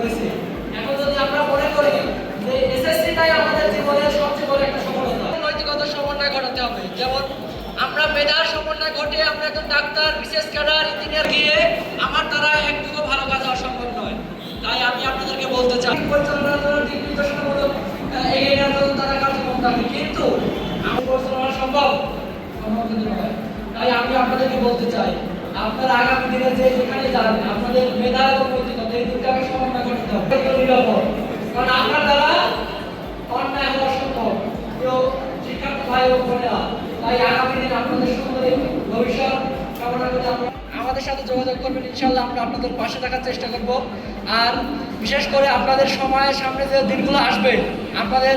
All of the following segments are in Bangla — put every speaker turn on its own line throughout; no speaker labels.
হয়েছে এখন যদি আমরা মনে করি যে এসএসসিটাই আমাদের জীবনের সবচেয়ে বড় একটা সফলতা নৈতিকতার সমন্বয় ঘটাতে হবে। যেমন আমরা মেধার সমন্বয় ঘটে আমরা একজন ডাক্তার বিশেষ ক্যাডার ইঞ্জিনিয়ার গিয়ে আমার দ্বারা একটুকু ভালো কাজ অসম্ভব নয়। তাই আমি আপনাদেরকে বলতে চাই। পরিচালনার জন্য নির্দেশনামূলক এগিয়ে নেওয়ার জন্য তারা কার্যক্রম থাকে কিন্তু আমি পরিচালনা সম্ভব তাই আমি আপনাদেরকে বলতে চাই, আপনারা আগামী দিনে যে যেখানে যান, আপনাদের মেধা এবং নৈতিকতা এই দুটাকে সমন্বয় করতে হবে। নিরাপদ। কারণ আপনার দ্বারা অন্যায় হওয়া সম্ভব। কেউ শিক্ষার্থী ভাই ও বোনেরা, তাই আগামী দিনে আপনাদের সুন্দর ভবিষ্যৎ কামনা করে আমরা আমাদের সাথে যোগাযোগ করবেন। ইনশাল্লাহ আমরা আপনাদের পাশে থাকার চেষ্টা করব। আর বিশেষ করে আপনাদের সময়ের সামনে যে দিনগুলো আসবে, আপনাদের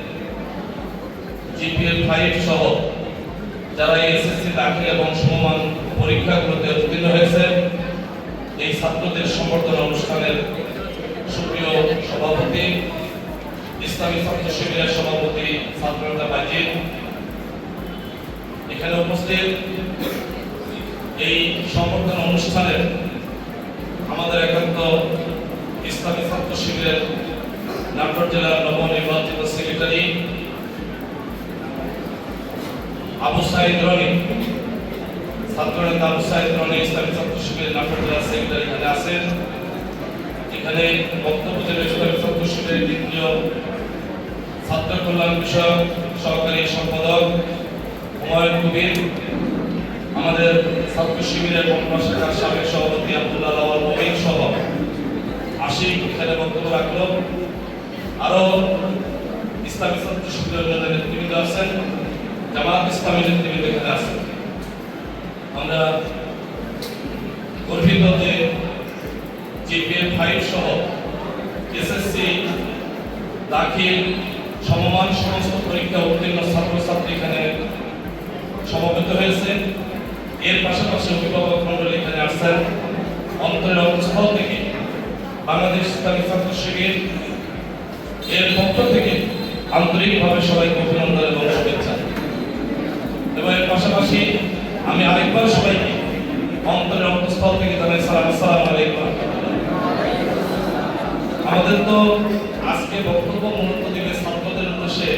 জিপিএল ফাইভ সহ যারা এসএসসি দাখিল এবং সমমান পরীক্ষাগুলোতে উত্তীর্ণ হয়েছে, এই ছাত্রদের সম্বর্ধনা অনুষ্ঠানের সুপ্রিয় সভাপতি, ইসলামী ছাত্র শিবিরের সভাপতি ছাত্রনেতা বাজিদ। এখানে উপস্থিত এই সম্বর্ধনা অনুষ্ঠানের আমাদের একান্ত ইসলামী ছাত্র শিবিরের নাটোর জেলার নবনির্বাচিত সেক্রেটারি আবু সাইদ রনি, ছাত্রনেতা আবু সাইদ রনি, ইসলামী ছাত্র শিবিরের নাটোর সেক্রেটারি এখানে আছেন। এখানে বক্তব্য দেবেন ইসলামী ছাত্র শিবিরের ছাত্র কল্যাণ বিষয়ক সহকারী সম্পাদক হুমায়ুন কবির, আমাদের ছাত্র শিবিরের শাখার সাবেক সভাপতি আব্দুল্লাহ লাওয়াল মমিন এখানে বক্তব্য রাখল। আরও ইসলামী ছাত্র শিবিরের নেতৃবৃন্দ আছেন। জামাত ইসলামী নেতৃবৃন্দ এখানে আছেন আমরা গর্বিত যে জিপিএ ফাইভ সহ এসএসসি দাখিল, সমমান সমস্ত পরীক্ষা উত্তীর্ণ ছাত্রছাত্রী এখানে সমবেত হয়েছে। এর পাশাপাশি অভিভাবক মন্ডলী এখানে আসছেন। অন্তরের অবস্থল থেকে বাংলাদেশ ইসলামী ছাত্র শিবির এর পক্ষ থেকে আন্তরিকভাবে সবাইকে অভিনন্দন এবং শুভেচ্ছা। এবং এর পাশাপাশি আমি আরেকবার সবাইকে অন্তরের অন্তঃস্থল থেকে জানাই সালাম, আসসালাম আলাইকুম। আমাদের তো আজকে বক্তব্য মূলত দিবে ছাত্রদের উদ্দেশ্যে।